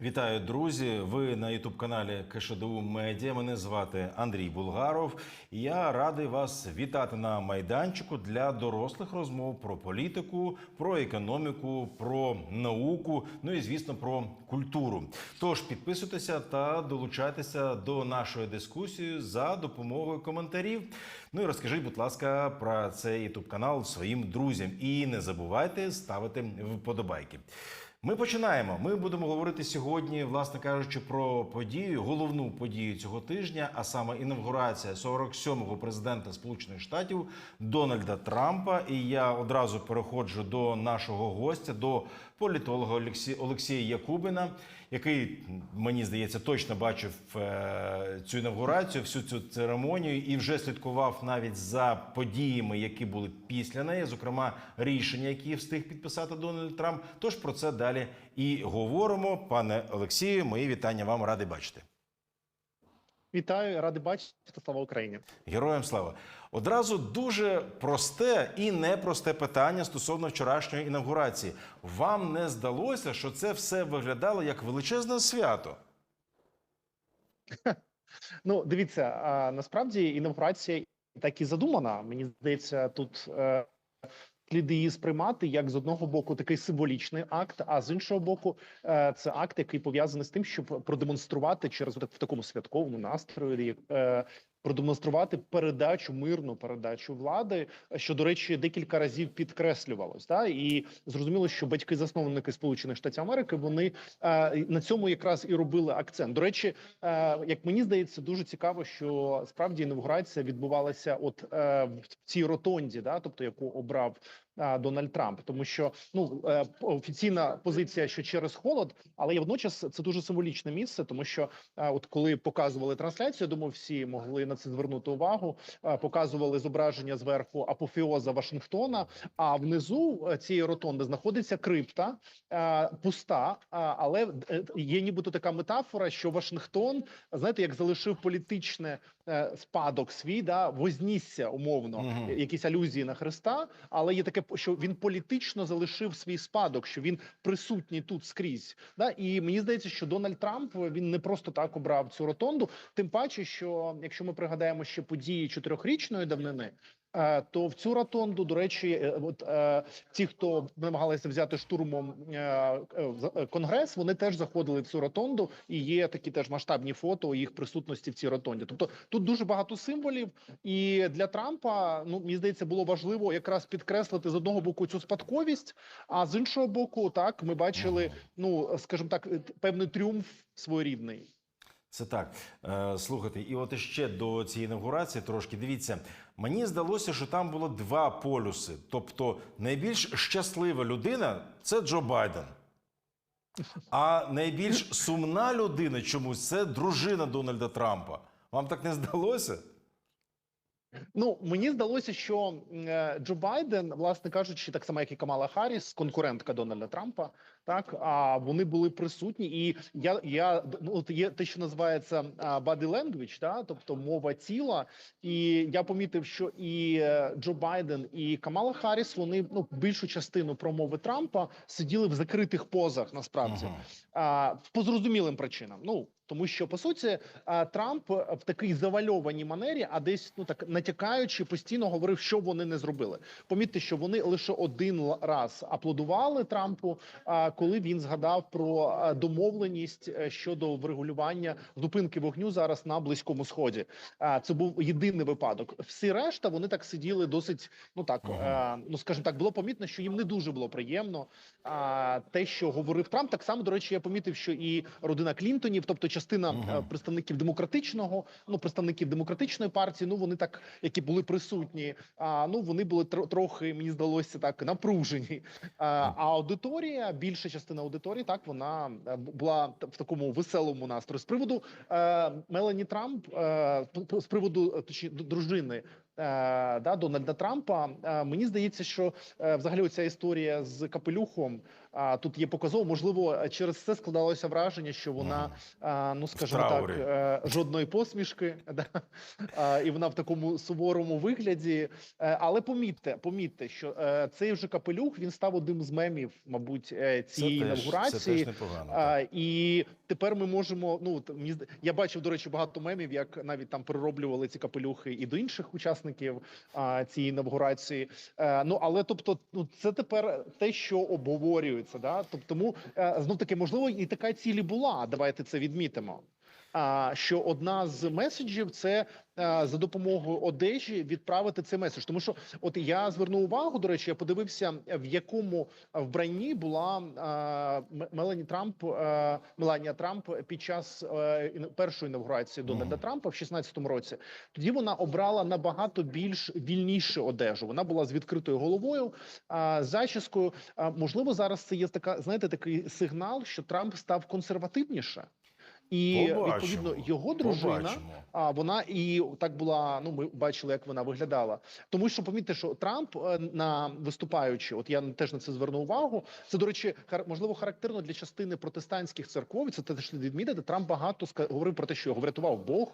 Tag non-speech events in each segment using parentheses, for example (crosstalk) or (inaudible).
Вітаю, друзі! Ви на ютуб каналі КШДУ Медіа. Мене звати Андрій Булгаров. Я радий вас вітати на майданчику для дорослих розмов про політику, про економіку, про науку, ну і звісно про культуру. Тож підписуйтеся та долучайтеся до нашої дискусії за допомогою коментарів. Ну і розкажіть, будь ласка, про цей ютуб канал своїм друзям. І не забувайте ставити вподобайки. Ми починаємо. Ми будемо говорити сьогодні, власне кажучи, про подію, головну подію цього тижня, а саме інавгурація 47-го президента Сполучених Штатів Дональда Трампа. І я одразу переходжу до нашого гостя, до політолога Олексі... Олексія Якубина, який мені здається точно бачив е... цю інавгурацію, всю цю церемонію і вже слідкував навіть за подіями, які були після неї, зокрема рішення, які встиг підписати Дональд Трамп. Тож про це далі і говоримо. Пане Олексію, мої вітання вам радий бачити. Вітаю, радий бачити. Слава Україні. Героям слава. Одразу дуже просте і непросте питання стосовно вчорашньої інавгурації. Вам не здалося, що це все виглядало як величезне свято? (laughs) Ну, дивіться, а, насправді інавгурація так і задумана. Мені здається, тут е, слід її сприймати як з одного боку такий символічний акт, а з іншого боку, е, це акт, який пов'язаний з тим, щоб продемонструвати через в такому святковому настрої. Продемонструвати передачу мирну передачу влади, що до речі, декілька разів підкреслювалось. Да? І зрозуміло, що батьки-засновники Сполучених Штатів Америки вони е, на цьому якраз і робили акцент. До речі, е, як мені здається, дуже цікаво, що справді інавгурація відбувалася, от е, в цій ротонді, да, тобто яку обрав Дональд Трамп, тому що ну е, офіційна позиція, що через холод, але і водночас це дуже символічне місце, тому що е, от коли показували трансляцію, думаю, всі могли на це звернути увагу. Е, показували зображення зверху апофеоза Вашингтона. А внизу цієї ротонди знаходиться крипта пуста, але є нібито така метафора, що Вашингтон, знаєте, як залишив політичне е, спадок свій, да вознісся умовно, е, якісь алюзії на Христа, але є таке, що він політично залишив свій спадок, що він присутній тут скрізь. Да? І мені здається, що Дональд Трамп він не просто так обрав цю ротонду. Тим паче, що якщо ми пригадаємо ще події чотирьохрічної давнини. Е, То в цю ротонду, до речі, е, от е, ті, хто намагалися взяти штурмом конгрес, вони теж заходили в цю ротонду, і є такі теж масштабні фото їх присутності в цій ротонді. Тобто тут дуже багато символів, і для Трампа ну мені здається було важливо якраз підкреслити з одного боку цю спадковість, а з іншого боку, так ми бачили, ну скажімо так, певний тріумф своєрідний. Це так. Е, слухайте, і от іще до цієї інавгурації трошки дивіться. Мені здалося, що там було два полюси. Тобто, найбільш щаслива людина це Джо Байден. А найбільш сумна людина чомусь це дружина Дональда Трампа. Вам так не здалося? Ну мені здалося, що е, Джо Байден, власне кажучи, так само як і Камала Харріс, конкурентка Дональда Трампа, так а вони були присутні, і я я ну от є те, що називається body language, да, тобто мова тіла. І я помітив, що і е, Джо Байден, і Камала Харріс, вони ну більшу частину промови Трампа сиділи в закритих позах, насправді Мгм. а, по зрозумілим причинам. Ну тому що по суті Трамп в такій завальованій манері, а десь ну так натякаючи, постійно говорив, що вони не зробили. Помітьте, що вони лише один раз аплодували Трампу, коли він згадав про домовленість е, щодо врегулювання зупинки вогню зараз на близькому сході. А це був єдиний випадок. Всі решта вони так сиділи досить. Ну так Ага. е, ну скажімо так, було помітно, що їм не дуже було приємно. А те, що говорив Трамп, так само до речі, я помітив, що і родина Клінтонів, тобто частина е, представників демократичного, ну представників демократичної партії, ну вони так, які були присутні. А ну вони були тро- трохи, мені здалося, так напружені. А, аудиторія, більша частина аудиторії, так вона е, була в такому веселому настрої. З приводу е, Мелані Трамп, е, з приводу точні дружини. Е, Да, Дональда Трампа, Е, мені здається, що е, взагалі оця історія з капелюхом тут є показово. Можливо, через це складалося враження, що вона, ну скажімо так, жодної посмішки, (laughs) да? і вона в такому суворому вигляді. Але помітьте, помітьте, що цей вже капелюх він став одним з мемів, мабуть, цієї це теж, інавгурації. Це теж непогано. так. І тепер ми можемо. Ну я бачив, до речі, багато мемів, як навіть там перероблювали ці капелюхи і до інших учасників а, цієї інавгурації. А, ну але тобто, ну це тепер те, що обговорюється. Да? Тобто, тому е, знов таки можливо і така ціль була. Давайте це відмітимо. Що одна з меседжів це е, за допомогою одежі відправити цей меседж, тому що от я звернув увагу. До речі, я подивився в якому вбранні була е, Мелані Трамп, е, Меланія Трамп під час першої інавгурації Дональда Мгм. Трампа в 16-му році. Тоді вона обрала набагато більш вільнішу одежу. Вона була з відкритою головою, зачіскою. Можливо, зараз це є така, знаєте, такий сигнал, що Трамп став консервативніше. І Побачимо, відповідно його дружина а вона і так була. Ну, ми бачили, як вона виглядала. Тому що помітьте, що Трамп е, на виступаючи, от я теж на це звернув увагу. Це до речі, можливо характерно для частини протестантських церков. Це теж слід відмітити. Трамп багато говорив про те, що його врятував Бог.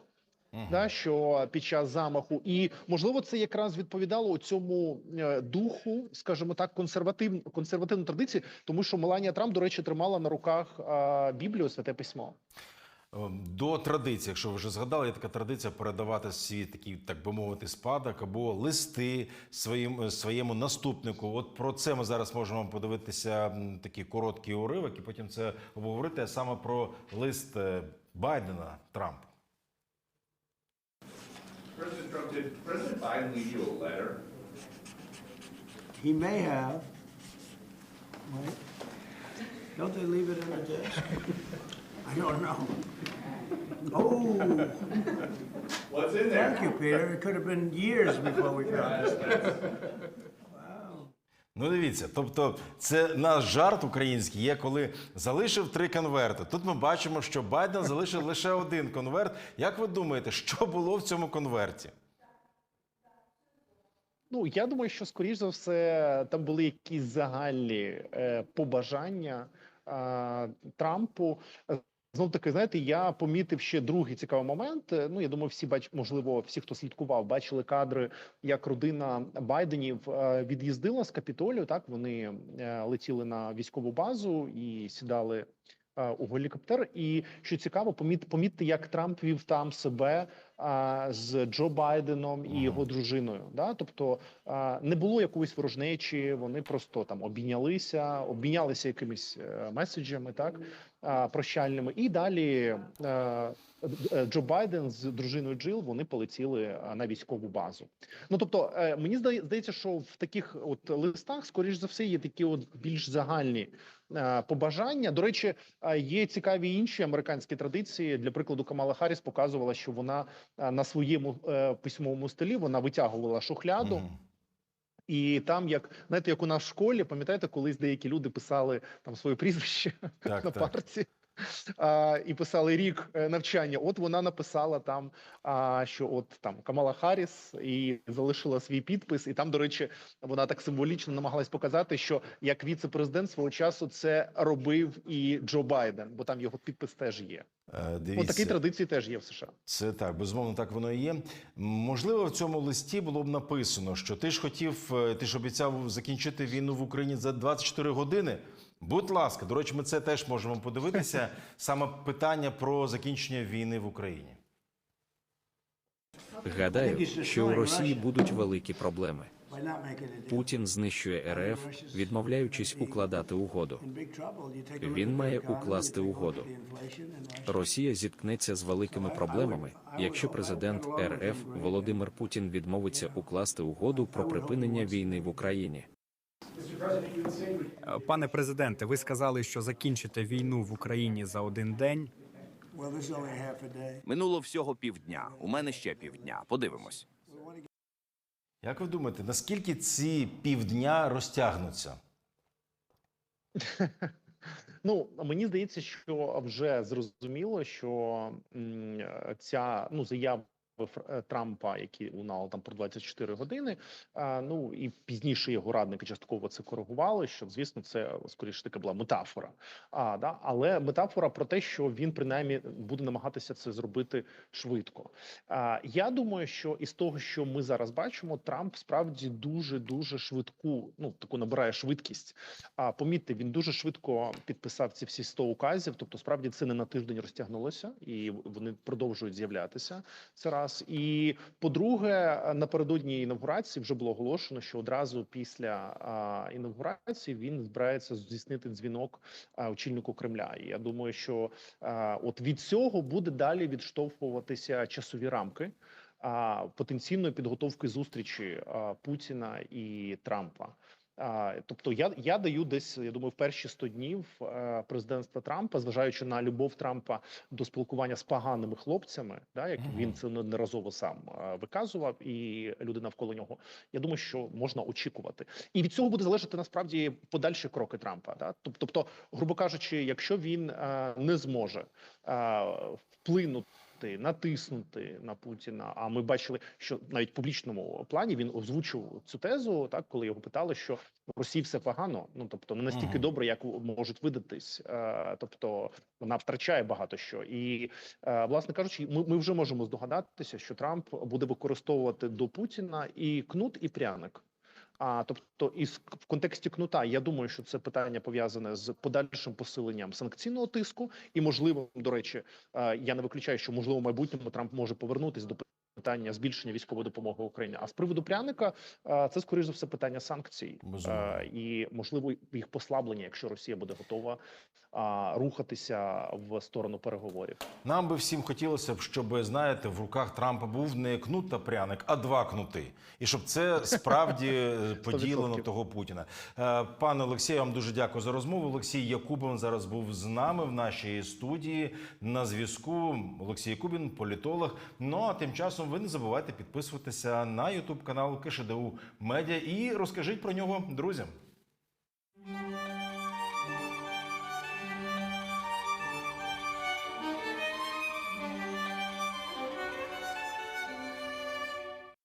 Мгм. Да, що під час замаху, і можливо, це якраз відповідало цьому е, духу, скажімо так, консерватив, консервативної традиції, тому що Меланія Трамп, до речі, тримала на руках е, Біблію, святе письмо. Ем, До традиції, якщо ви вже згадали, є така традиція передавати свій такий, так би мовити, спадок або листи своїм е, своєму наступнику. От про це ми зараз можемо подивитися такий короткий уривок, і потім це обговорити а саме про лист е, Байдена Трампу. President Trump, did President Biden leave you a letter? He may have. Wait. Don't they leave it in the desk? (laughs) I don't know. Oh, What's in there? thank you, Peter. It could have been years before we found this. Ну, дивіться, тобто, це наш жарт український є, коли залишив три конверти. Тут ми бачимо, що Байден залишив лише один конверт. Як ви думаєте, що було в цьому конверті? Ну я думаю, що скоріш за все там були якісь загальні е, побажання е, Трампу. Знов таки, знаєте, я помітив ще другий цікавий момент. Е, Ну я думаю, всі бач, можливо, всі, хто слідкував, бачили кадри, як родина Байденів е, від'їздила з Капітолію. Так вони е, летіли на військову базу і сідали. У гелікоптер, і що цікаво, поміт, помітьте, як Трамп вів там себе з Джо Байденом і його дружиною. Да? Тобто не було якоїсь ворожнечі, вони просто там обійнялися, обмінялися якимись е, меседжами, так прощальними. І далі е, Джо Байден з дружиною Джил вони полетіли на військову базу. Ну тобто, е, мені здає- здається, що в таких от листах, скоріш за все, є такі от більш загальні. Побажання до речі, є цікаві інші американські традиції. Для прикладу, Камала Харріс показувала, що вона на своєму е, письмовому столі вона витягувала шухляду, Мгм. і там, як знаєте, як у нас в школі, пам'ятаєте, колись деякі люди писали там своє прізвище (laughs) Так, на так. парті. А, і писали рік е, навчання. От вона написала там, а, що от там Камала Харріс і залишила свій підпис. І там, до речі, вона так символічно намагалась показати, що як віце-президент свого часу це робив і Джо Байден, бо там його підпис теж є. Е, От такі традиції теж є в США. це так, безумовно, так воно і є. Можливо, в цьому листі було б написано, що ти ж хотів, е, ти ж обіцяв закінчити війну в Україні за 24 години. Будь ласка, до речі, ми це теж можемо подивитися. (laughs) Саме питання про закінчення війни в Україні. Гадаю, що у Росії будуть великі проблеми. Путін знищує РФ, відмовляючись укладати угоду. Він має укласти угоду. Росія зіткнеться з великими проблемами, якщо президент РФ Володимир Путін відмовиться укласти угоду про припинення війни в Україні. Пане президенте, ви сказали, що закінчите війну в Україні за один день. Минуло всього півдня. У мене ще півдня. Подивимось. Як ви думаєте, наскільки ці півдня розтягнуться? (laughs) Ну мені здається, що вже зрозуміло, що ця ну заява Трампа, які лунали там про 24 години. Ну і пізніше його радники частково це коригували. Що звісно, це скоріше таки була метафора. А да, але метафора про те, що він принаймні буде намагатися це зробити швидко. А я думаю, що із того, що ми зараз бачимо, Трамп справді дуже дуже швидку, ну таку набирає швидкість. А помітьте, він дуже швидко підписав ці всі 100 указів. Тобто, справді це не на тиждень розтягнулося, і вони продовжують з'являтися. Це раз. І по-друге, напередодні інавгурації вже було оголошено, що одразу після а, інавгурації він збирається здійснити дзвінок а, очільнику Кремля. І я думаю, що а, от від цього буде далі відштовхуватися часові рамки потенційної підготовки зустрічі Путіна і Трампа. Тобто, я, я даю десь, я думаю, в перші 100 днів е, президентства Трампа, зважаючи на любов Трампа до спілкування з поганими хлопцями, да, як він це неодноразово сам е, виказував, і люди навколо нього. Я думаю, що можна очікувати, і від цього буде залежати насправді подальші кроки Трампа. Да? Тобто, грубо кажучи, якщо він е, не зможе е, вплинути. Натиснути на Путіна. А ми бачили, що навіть в публічному плані він озвучив цю тезу, так коли його питали, що в Росії все погано. Ну тобто не настільки Мгм. добре, як можуть видатись. Е, тобто вона втрачає багато що. І е, власне кажучи, ми, ми вже можемо здогадатися, що Трамп буде використовувати до Путіна і кнут, і пряник. А тобто, із в контексті кнута, я думаю, що це питання пов'язане з подальшим посиленням санкційного тиску, і можливо, до речі, е, я не виключаю, що можливо в майбутньому Трамп може повернутись до питання збільшення військової допомоги Україні. А з приводу пряника, е, це скоріш за все питання санкцій. Е, і можливо їх послаблення, якщо Росія буде готова рухатися в сторону переговорів. Нам би всім хотілося б, щоб знаєте, в руках Трампа був не кнут та пряник, а два кнути, і щоб це справді е, (laughs) поділено того Путіна. Пане Олексію, вам дуже дякую за розмову. Олексій Якубин зараз був з нами в нашій студії на зв'язку. Олексій Якубін, політолог. Ну а тим часом ви не забувайте підписуватися на Ютуб канал КШДУ Медіа і розкажіть про нього друзям.